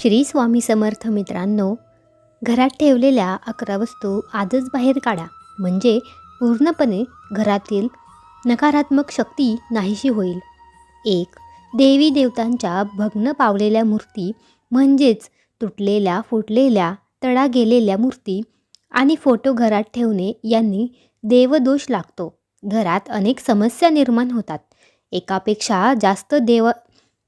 श्री स्वामी समर्थ मित्रांनो घरात ठेवलेल्या अकरा वस्तू आजच बाहेर काढा. म्हणजे पूर्णपणे घरातील नकारात्मक शक्ती नाहीशी होईल. एक देवी देवतांच्या भग्न पावलेल्या मूर्ती म्हणजेच तुटलेल्या फुटलेल्या तडा गेलेल्या मूर्ती आणि फोटो घरात ठेवणे यांनी देवदोष लागतो. घरात अनेक समस्या निर्माण होतात. एकापेक्षा जास्त देव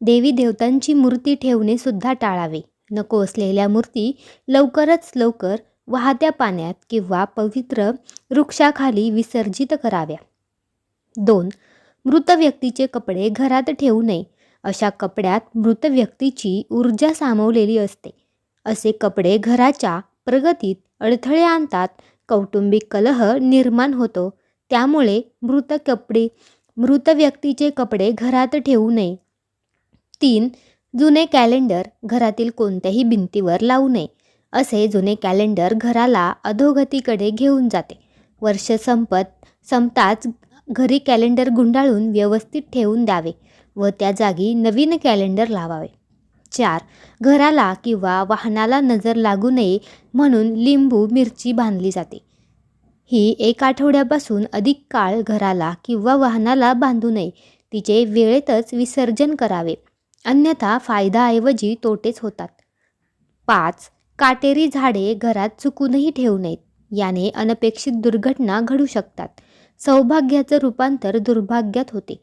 देवी देवतांची मूर्ती ठेवणे सुद्धा टाळावे. नको असलेल्या मूर्ती लवकरच लवकर वाहत्या पाण्यात किंवा पवित्र वृक्षाखाली विसर्जित कराव्या. दोन मृत व्यक्तीचे कपडे घरात ठेवू नये. अशा कपड्यात मृत व्यक्तीची ऊर्जा सामावलेली असते. असे कपडे घराच्या प्रगतीत अडथळे आणतात कौटुंबिक कलह निर्माण होतो. त्यामुळे मृत कपडे मृत व्यक्तीचे कपडे घरात ठेवू नये. तीन जुने कॅलेंडर घरातील कोणत्याही भिंतीवर लावू नये. असे जुने कॅलेंडर घराला अधोगतीकडे घेऊन जाते. वर्ष संपत संपताच घरी कॅलेंडर गुंडाळून व्यवस्थित ठेवून द्यावे व त्या जागी नवीन कॅलेंडर लावावे. चार घराला किंवा वाहनाला नजर लागू नये म्हणून लिंबू मिरची बांधली जाते. ही एक आठवड्यापासून अधिक काळ घराला किंवा वाहनाला बांधू नये. तिचे वेळेतच विसर्जन करावे. अन्यथा फायदाऐवजी तोटेच होतात. पाच काटेरी झाडे घरात चुकूनही ठेवू नयेत याने अनपेक्षित दुर्घटना घडू शकतात. सौभाग्याचं रूपांतर दुर्भाग्यात होते.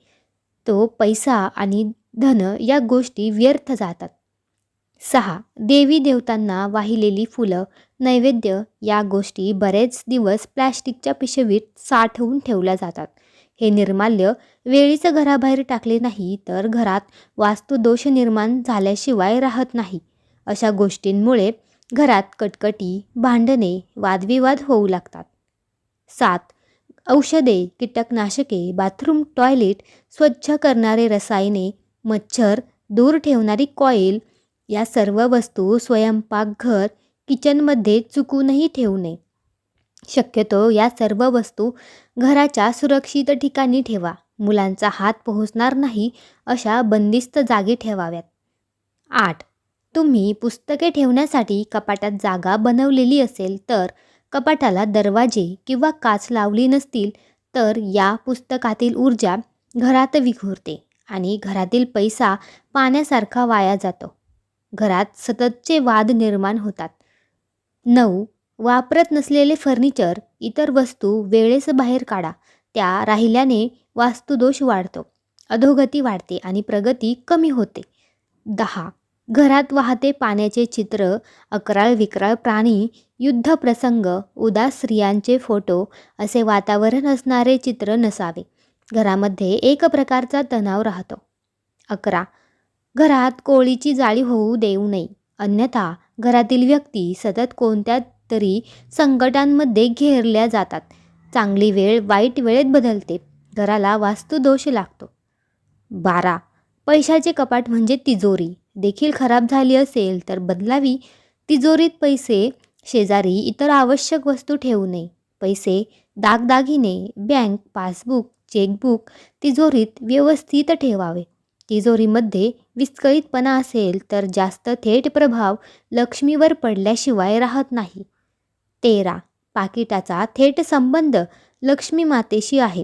तो पैसा आणि धन या गोष्टी व्यर्थ जातात. सहा देवी देवतांना वाहिलेली फुलं नैवेद्य या गोष्टी बरेच दिवस प्लॅस्टिकच्या पिशवीत साठवून ठेवल्या जातात. हे निर्माल्य वेळीच घराबाहेर टाकले नाही तर घरात वास्तुदोष निर्माण झाल्याशिवाय राहत नाही. अशा गोष्टींमुळे घरात कटकटी भांडणे वादविवाद होऊ लागतात. सात औषधे कीटकनाशके बाथरूम टॉयलेट स्वच्छ करणारे रसायने मच्छर दूर ठेवणारी कॉईल या सर्व वस्तू स्वयंपाकघर किचनमध्ये चुकूनही ठेवू नये. शक्यतो या सर्व वस्तू घराच्या सुरक्षित ठिकाणी ठेवा. मुलांचा हात पोहोचणार नाही अशा बंदिस्त जागी ठेवाव्यात. आठ. तुम्ही पुस्तके ठेवण्यासाठी कपाटात जागा बनवलेली असेल तर कपाटाला दरवाजे किंवा काच लावली नसतील तर या पुस्तकातील ऊर्जा घरात विखुरते आणि घरातील पैसा पाण्यासारखा वाया जातो. घरात सततचे वाद निर्माण होतात. नऊ. वापरत नसलेले फर्निचर इतर वस्तू वेळेस बाहेर काढा. त्या राहिल्याने वास्तुदोष वाढतो. अधोगती वाढते आणि प्रगती कमी होते. दहा. घरात वाहते पाण्याचे चित्र अकराळ विकराळ प्राणी युद्धप्रसंग उदास स्त्रियांचे फोटो असे वातावरण असणारे चित्र नसावे. घरामध्ये एक प्रकारचा तणाव राहतो. अकरा. घरात कोळीची जाळी होऊ देऊ नये. अन्यथा घरातील व्यक्ती सतत कोणत्या तरी संकटांमध्ये घेरल्या जातात. चांगली वेळ वाईट वेळेत बदलते. घराला वास्तुदोष लागतो. बारा. पैशाचे कपाट म्हणजे तिजोरी. देखील खराब झाली असेल तर बदलावी. तिजोरीत पैसे शेजारी इतर आवश्यक वस्तू ठेवू नये पैसे दागदागिने बँक पासबुक चेकबुक तिजोरीत व्यवस्थित ठेवावे. तिजोरीमध्ये विस्कळीतपणा असेल तर जास्त थेट प्रभाव लक्ष्मीवर पडल्याशिवाय राहत नाही. तेरा. पाकिटाचा थेट संबंध लक्ष्मी मातेशी आहे.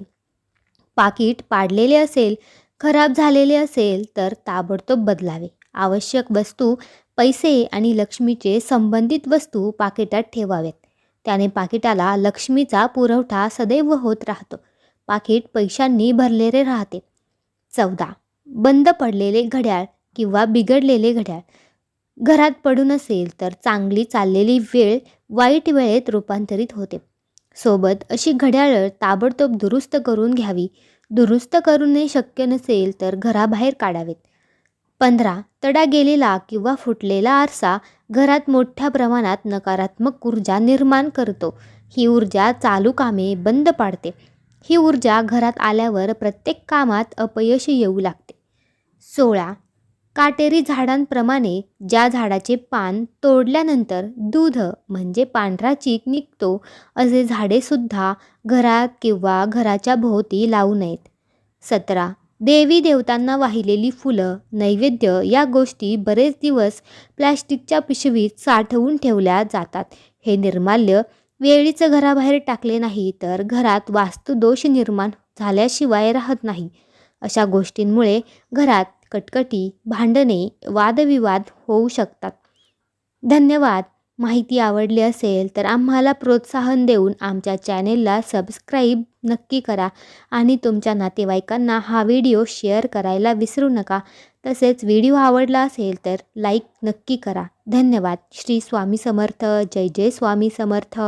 पाकिट पाडलेले असेल खराब झालेले असेल तर ताबडतोब बदलावे. आवश्यक वस्तू पैसे आणि लक्ष्मीचे संबंधित वस्तू पाकिटात ठेवाव्यात त्याने पाकिटाला लक्ष्मीचा पुरवठा सदैव होत राहतो. पाकिट पैशांनी भरलेले राहते. चौदा. बंद पडलेले घड्याळ किंवा बिघडलेले घड्याळ. घरात पडून असेल तर चांगली चाललेली वेळ वाईट वेळेत रूपांतरित होते. सोबत अशी घड्याळं ताबडतोब दुरुस्त करून घ्यावी. दुरुस्त करूनही शक्य नसेल तर घराबाहेर काढावेत. पंधरा तडा गेलेला किंवा फुटलेला आरसा घरात मोठ्या प्रमाणात नकारात्मक ऊर्जा निर्माण करतो. ही ऊर्जा चालू कामे बंद पाडते. ही ऊर्जा घरात आल्यावर प्रत्येक कामात अपयश येऊ लागते. सोळा काटेरी झाडांप्रमाणे ज्या झाडाचे पान तोडल्यानंतर दूध म्हणजे पांढरा चीक निघतो असे झाडेसुद्धा घरात किंवा घराच्या भोवती लावू नयेत. सतरा. देवी देवतांना वाहिलेली फुलं नैवेद्य या गोष्टी बरेच दिवस प्लॅस्टिकच्या पिशवीत साठवून ठेवल्या जातात. हे निर्माल्य वेळीचं घराबाहेर टाकले नाही तर घरात वास्तुदोष निर्माण झाल्याशिवाय राहत नाही. अशा गोष्टींमुळे घरात कटकटी भांडणे वादविवाद होऊ शकतात. धन्यवाद. माहिती आवडली असेल तर आम्हाला प्रोत्साहन देऊन आमच्या चॅनेलला सबस्क्राईब नक्की करा आणि तुमच्या नातेवाईकांना हा व्हिडिओ शेअर करायला विसरू नका. तसेच व्हिडिओ आवडला असेल तर लाईक नक्की करा. धन्यवाद. श्री स्वामी समर्थ. जय जय स्वामी समर्थ.